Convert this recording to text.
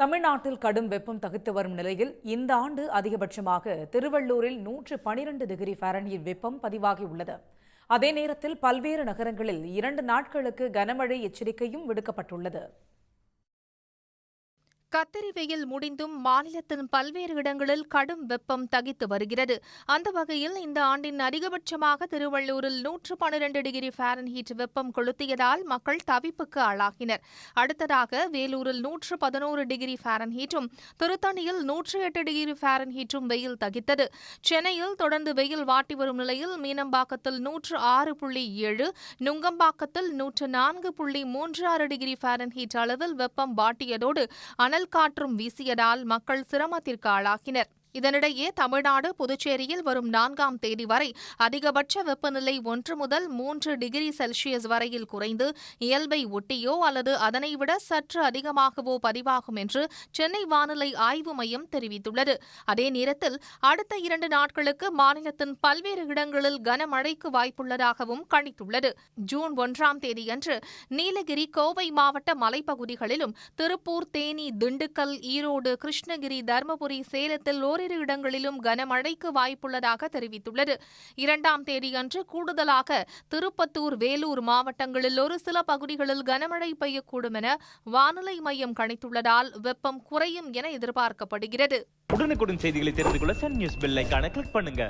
தமிழ்நாட்டில் கடும் வெப்பம் தகித்து வரும் நிலையில் இந்த ஆண்டு அதிகபட்சமாக திருவள்ளூரில் நூற்று பனிரெண்டு டிகிரி ஃபாரன்ஹீட் வெப்பம் பதிவாகியுள்ளது. அதே நேரத்தில் பல்வேறு நகரங்களில் இரண்டு நாட்களுக்கு கனமழை எச்சரிக்கையும் விடுக்கப்பட்டுள்ளது. கத்தரி வெயில் முடிந்தும் மாநிலத்தின் பல்வேறு இடங்களில் கடும் வெப்பம் தகித்து வருகிறது. அந்த வகையில் இந்த ஆண்டின் அதிகபட்சமாக திருவள்ளூரில் நூற்று பனிரண்டு டிகிரி ஃபாரன்ஹீட் வெப்பம் கொளுத்தியதால் மக்கள் தவிப்புக்கு ஆளாகினர். அடுத்ததாக வேலூரில் நூற்று பதினோரு டிகிரி ஃபாரன்ஹீட்டும் திருத்தணியில் நூற்று எட்டு டிகிரி ஃபாரன்ஹீட்டும் வெயில் தகித்தது. சென்னையில் தொடர்ந்து வெயில் வாட்டி வரும் நிலையில் மீனம்பாக்கத்தில் நூற்று ஆறு புள்ளி ஏழு நுங்கம்பாக்கத்தில் நூற்று நான்கு புள்ளி மூன்று ஆறு டிகிரி ஃபாரன்ஹீட் அளவில் வெப்பம் வாட்டியதோடு அனல் காற்றும் வீசியதால் மக்கள் சிரமத்திற்கு ஆளாகினர். இதனிடையே தமிழ்நாடு புதுச்சேரியில் வரும் நான்காம் தேதி வரை அதிகபட்ச வெப்பநிலை ஒன்று முதல் மூன்று டிகிரி செல்சியஸ் வரையில் குறைந்து இயல்பை ஒட்டியோ அல்லது அதனை விட சற்று அதிகமாகவோ பதிவாகும் என்று சென்னை வானிலை ஆய்வு மையம் தெரிவித்துள்ளது. அதே நேரத்தில் அடுத்த இரண்டு நாட்களுக்கு மாநிலத்தின் பல்வேறு இடங்களில் கனமழைக்கு வாய்ப்புள்ளதாகவும் கணித்துள்ளது. ஜூன் ஒன்றாம் தேதியன்று நீலகிரி கோவை மாவட்ட மலைப்பகுதிகளிலும் திருப்பூர் தேனி திண்டுக்கல் ஈரோடு கிருஷ்ணகிரி தருமபுரி சேலத்தில் ஓரிரு பல்வேறு இடங்களிலும் கனமழைக்கு வாய்ப்புள்ளதாக தெரிவித்துள்ளது. இரண்டாம் தேதியன்று கூடுதலாக திருப்பத்தூர் வேலூர் மாவட்டங்களில் ஒரு சில பகுதிகளில் கனமழை பெய்யக்கூடும் என வானிலை மையம் கணித்துள்ளதால் வெப்பம் குறையும் என எதிர்பார்க்கப்படுகிறது. உடனுக்குடன் செய்திகளை தெரிந்து கொள்ள சன் நியூஸ் பெல் கிளிக் பண்ணுங்க.